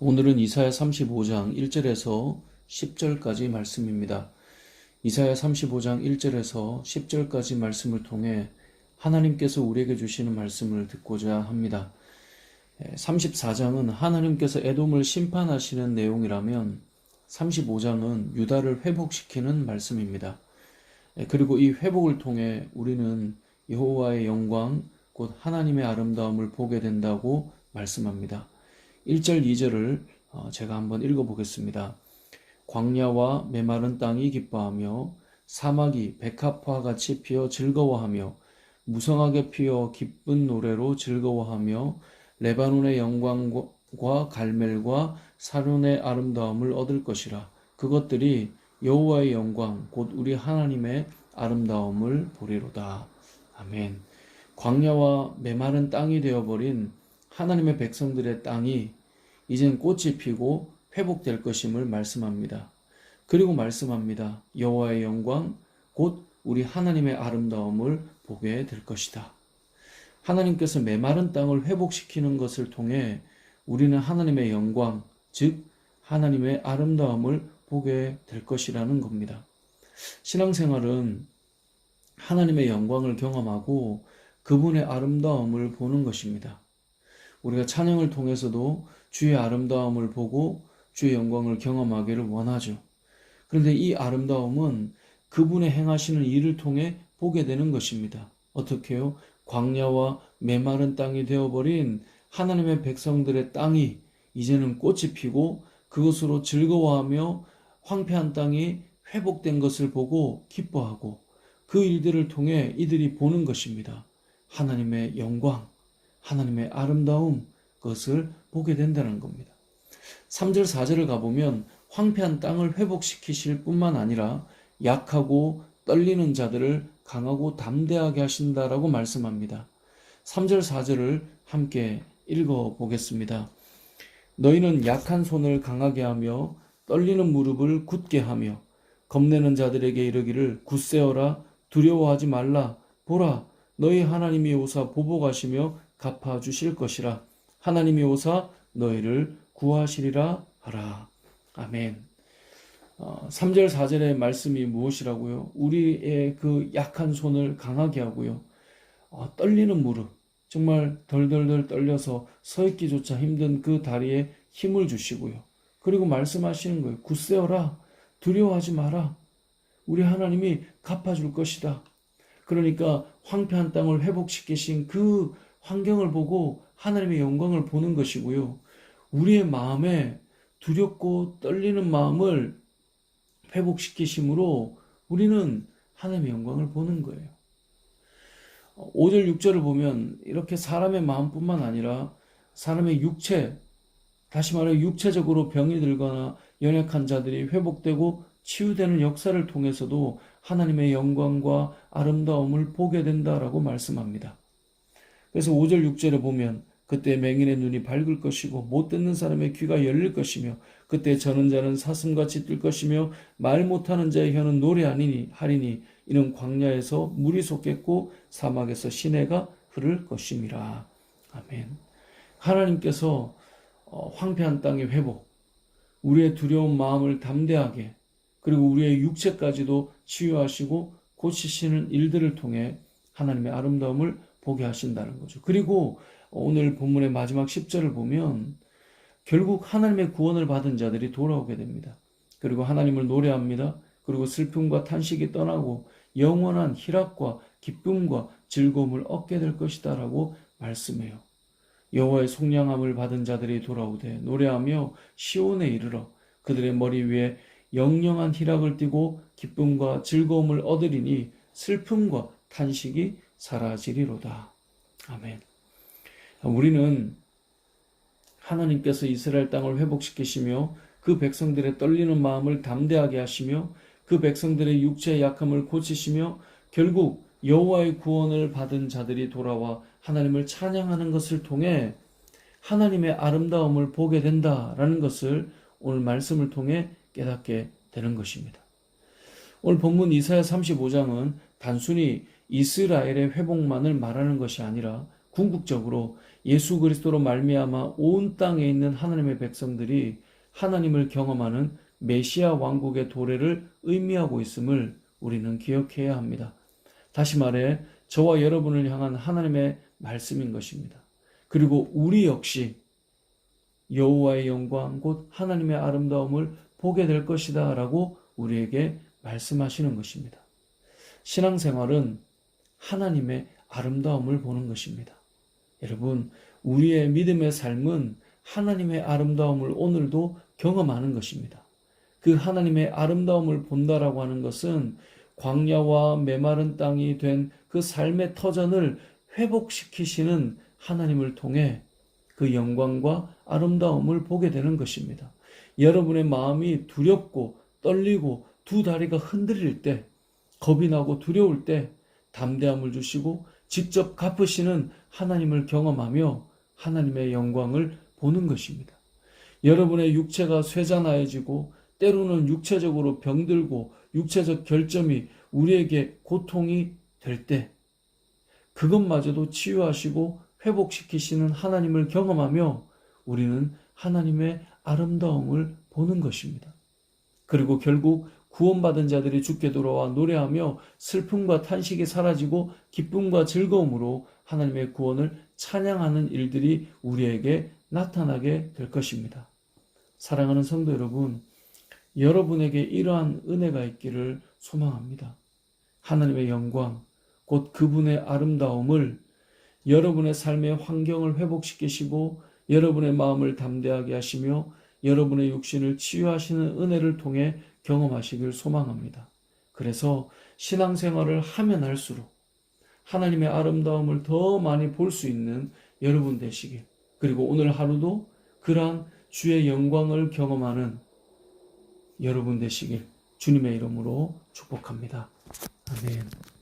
오늘은 이사야 35장 1절에서 10절까지 말씀입니다. 이사야 35장 1절에서 10절까지 말씀을 통해 하나님께서 우리에게 주시는 말씀을 듣고자 합니다. 34장은 하나님께서 에돔을 심판하시는 내용이라면 35장은 유다를 회복시키는 말씀입니다. 그리고 이 회복을 통해 우리는 여호와의 영광, 곧 하나님의 아름다움을 보게 된다고 말씀합니다. 1절, 2절을 어, 제가 한번 읽어보겠습니다. 광야와 메마른 땅이 기뻐하며 사막이 백합화 같이 피어 즐거워하며 무성하게 피어 기쁜 노래로 즐거워하며 레바논의 영광과 갈멜과 사륜의 아름다움을 얻을 것이라 그것들이 여호와의 영광 곧 우리 하나님의 아름다움을 보리로다. 아멘. 광야와 메마른 땅이 되어버린 하나님의 백성들의 땅이 이젠 꽃이 피고 회복될 것임을 말씀합니다. 그리고 말씀합니다. 여호와의 영광 곧 우리 하나님의 아름다움을 보게 될 것이다. 하나님께서 메마른 땅을 회복시키는 것을 통해 우리는 하나님의 영광, 즉 하나님의 아름다움을 보게 될 것이라는 겁니다. 신앙생활은 하나님의 영광을 경험하고 그분의 아름다움을 보는 것입니다. 우리가 찬양을 통해서도 주의 아름다움을 보고 주의 영광을 경험하기를 원하죠. 그런데 이 아름다움은 그분의 행하시는 일을 통해 보게 되는 것입니다. 어떻게요? 광야와 메마른 땅이 되어버린 하나님의 백성들의 땅이 이제는 꽃이 피고 그것으로 즐거워하며 황폐한 땅이 회복된 것을 보고 기뻐하고 그 일들을 통해 이들이 보는 것입니다. 하나님의 영광, 하나님의 아름다움, 그것을 보게 된다는 겁니다. 3절, 4절을 가보면 황폐한 땅을 회복시키실 뿐만 아니라 약하고 떨리는 자들을 강하고 담대하게 하신다라고 말씀합니다. 3절, 4절을 함께 읽어 보겠습니다. 너희는 약한 손을 강하게 하며 떨리는 무릎을 굳게 하며 겁내는 자들에게 이르기를 굳세어라 두려워하지 말라 보라 너희 하나님이 오사 보복하시며 갚아 주실 것이라 하나님이 오사 너희를 구하시리라 하라 아멘. 어, 3절 4절의 말씀이 무엇이라고요? 우리의 그 약한 손을 강하게 하고요. 어, 떨리는 무릎, 정말 덜덜덜 떨려서 서 있기조차 힘든 그 다리에 힘을 주시고요. 그리고 말씀하시는 거예요. 굳세어라. 두려워하지 마라. 우리 하나님이 갚아줄 것이다. 그러니까 황폐한 땅을 회복시키신 그 환경을 보고 하나님의 영광을 보는 것이고요. 우리의 마음에 두렵고 떨리는 마음을 회복시키심으로 우리는 하나님의 영광을 보는 거예요. 5절, 6절을 보면 이렇게 사람의 마음뿐만 아니라 사람의 육체, 다시 말해 육체적으로 병이 들거나 연약한 자들이 회복되고 치유되는 역사를 통해서도 하나님의 영광과 아름다움을 보게 된다라고 말씀합니다. 그래서 5절, 6절에 보면 그때 맹인의 눈이 밝을 것이고 못 듣는 사람의 귀가 열릴 것이며 그때 저는 자는 사슴같이 뜰 것이며 말 못하는 자의 혀는 노래하리니 하리니 이는 광야에서 물이 솟겠고 사막에서 시내가 흐를 것임이라. 아멘. 하나님께서 어, 황폐한 땅의 회복, 우리의 두려운 마음을 담대하게 그리고 우리의 육체까지도 치유하시고 고치시는 일들을 통해 하나님의 아름다움을 보게 하신다는 거죠. 그리고 오늘 본문의 마지막 10절을 보면 결국 하나님의 구원을 받은 자들이 돌아오게 됩니다. 그리고 하나님을 노래합니다. 그리고 슬픔과 탄식이 떠나고 영원한 희락과 기쁨과 즐거움을 얻게 될 것이다라고 말씀해요. 여호와의 속량함을 받은 자들이 돌아오되 노래하며 시온에 이르러 그들의 머리 위에 영영한 희락을 띠고 기쁨과 즐거움을 얻으리니 슬픔과 탄식이 사라지리로다. 아멘. 우리는 하나님께서 이스라엘 땅을 회복시키시며 그 백성들의 떨리는 마음을 담대하게 하시며 그 백성들의 육체의 약함을 고치시며 결국 여호와의 구원을 받은 자들이 돌아와 하나님을 찬양하는 것을 통해 하나님의 아름다움을 보게 된다라는 것을 오늘 말씀을 통해 깨닫게 되는 것입니다. 오늘 본문 이사야 35장은 단순히 이스라엘의 회복만을 말하는 것이 아니라 궁극적으로 예수 그리스도로 말미암아 온 땅에 있는 하나님의 백성들이 하나님을 경험하는 메시아 왕국의 도래를 의미하고 있음을 우리는 기억해야 합니다. 다시 말해 저와 여러분을 향한 하나님의 말씀인 것입니다. 그리고 우리 역시 여호와의 영광 곧 하나님의 아름다움을 보게 될 것이다라고 우리에게 말씀하시는 것입니다. 신앙생활은 하나님의 아름다움을 보는 것입니다. 여러분, 우리의 믿음의 삶은 하나님의 아름다움을 오늘도 경험하는 것입니다. 그 하나님의 아름다움을 본다라고 하는 것은 광야와 메마른 땅이 된 그 삶의 터전을 회복시키시는 하나님을 통해 그 영광과 아름다움을 보게 되는 것입니다. 여러분의 마음이 두렵고 떨리고 두 다리가 흔들릴 때, 겁이 나고 두려울 때 담대함을 주시고 직접 갚으시는 하나님을 경험하며 하나님의 영광을 보는 것입니다. 여러분의 육체가 쇠잔하여지고 때로는 육체적으로 병들고 육체적 결점이 우리에게 고통이 될 때 그것마저도 치유하시고 회복시키시는 하나님을 경험하며 우리는 하나님의 아름다움을 보는 것입니다. 그리고 결국 구원받은 자들이 죽게 돌아와 노래하며 슬픔과 탄식이 사라지고 기쁨과 즐거움으로 하나님의 구원을 찬양하는 일들이 우리에게 나타나게 될 것입니다. 사랑하는 성도 여러분, 여러분에게 이러한 은혜가 있기를 소망합니다. 하나님의 영광, 곧 그분의 아름다움을 여러분의 삶의 환경을 회복시키시고 여러분의 마음을 담대하게 하시며 여러분의 육신을 치유하시는 은혜를 통해 경험하시길 소망합니다. 그래서 신앙생활을 하면 할수록 하나님의 아름다움을 더 많이 볼 수 있는 여러분 되시길 그리고 오늘 하루도 그러한 주의 영광을 경험하는 여러분 되시길 주님의 이름으로 축복합니다. 아멘.